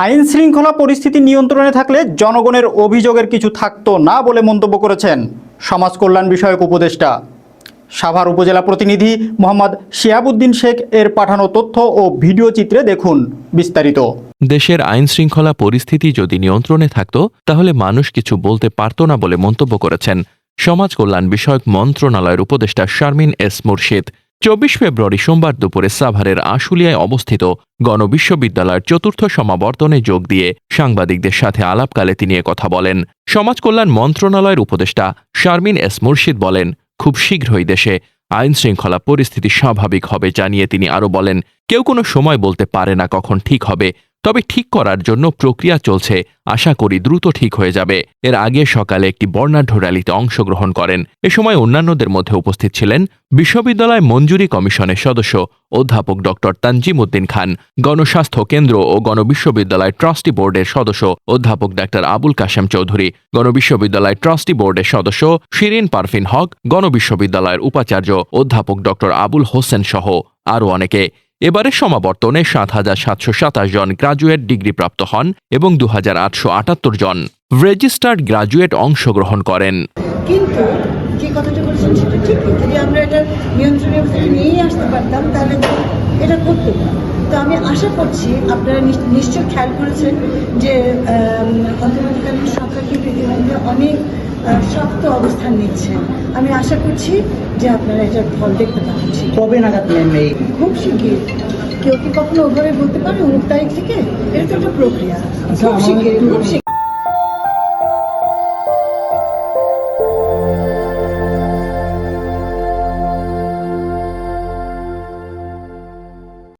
আইন শৃঙ্খলা পরিস্থিতি নিয়ন্ত্রণে থাকলে জনগণের অভিযোগের কিছু থাকতো না বলে মন্তব্য করেছেন সমাজ কল্যাণ বিষয়ক উপদেষ্টা। সাভার উপজেলা প্রতিনিধি মোহাম্মদ শিয়াবুদ্দিন শেখ এর পাঠানো তথ্য ও ভিডিও চিত্রে দেখুন বিস্তারিত। দেশের আইন শৃঙ্খলা পরিস্থিতি যদি নিয়ন্ত্রণে থাকত, তাহলে মানুষ কিছু বলতে পারত না বলে মন্তব্য করেছেন সমাজ কল্যাণ বিষয়ক মন্ত্রণালয়ের উপদেষ্টা শারমিন এস মুর্শিদ। চব্বিশ ফেব্রুয়ারি সোমবার দুপুরে সাভারের আশুলিয়ায় অবস্থিত গণবিশ্ববিদ্যালয়ের চতুর্থ সমাবর্তনে যোগ দিয়ে সাংবাদিকদের সাথে আলাপকালে তিনি কথা বলেন। সমাজ কল্যাণ মন্ত্রণালয়ের উপদেষ্টা শারমিন এস মুর্শিদ বলেন, খুব শীঘ্রই দেশে আইন শৃঙ্খলা পরিস্থিতি স্বাভাবিক হবে জানিয়ে তিনি আরও বলেন, কেউ কোনো সময় বলতে পারে না কখন ঠিক হবে। তবে ঠিক করার জন্য প্রক্রিয়া চলছে। আশা করি দ্রুত ঠিক হয়ে যাবে। এর আগে সকালে একটি বর্ণাঢ্য র্যালিতে অংশগ্রহণ করেন। এ সময় অন্যান্যদের মধ্যে উপস্থিত ছিলেন বিশ্ববিদ্যালয় মঞ্জুরি কমিশনের সদস্য অধ্যাপক ড. তানজিম উদ্দিন খান, গণস্বাস্থ্য কেন্দ্র ও গণবিশ্ববিদ্যালয় ট্রাস্টি বোর্ডের সদস্য অধ্যাপক ডাক্তার আবুল কাশেম চৌধুরী, গণবিশ্ববিদ্যালয় ট্রাস্টি বোর্ডের সদস্য শিরিন পারফিন হক, গণবিশ্ববিদ্যালয়ের উপাচার্য অধ্যাপক ড. আবুল হোসেন সহ আরও অনেকে। এবারের সমাবর্তনে সাত হাজার সাতশো সাতাশ জন গ্রাজুয়েট ডিগ্রিপ্রাপ্ত হন এবং দু হাজার আটশো আটাত্তর জন রেজিস্টার্ড গ্রাজুয়েট অংশগ্রহণ করেন। কিন্তু যে কথাটা বলেছেন সেটা ঠিক যদি আমরা এটা নিয়ন্ত্রণের ভিতরে নিয়েই আসতে পারতাম, তাহলে এটা করতো তো আমি আশা করছি আপনারা নিশ্চয় খেয়াল করেছেন যে অনেক শক্ত অবস্থান নিচ্ছে। আমি আশা করছি যে আপনারা এটার ফল দেখতে কবে নাগাদ নেন এই? খুব শিগগির। কেউ কি কখনো ওভাবে বলতে পারে উনিশ তারিখ থেকে? এটা তো একটা প্রক্রিয়া। আচ্ছা, খুব শিগগির খুব শিগগির।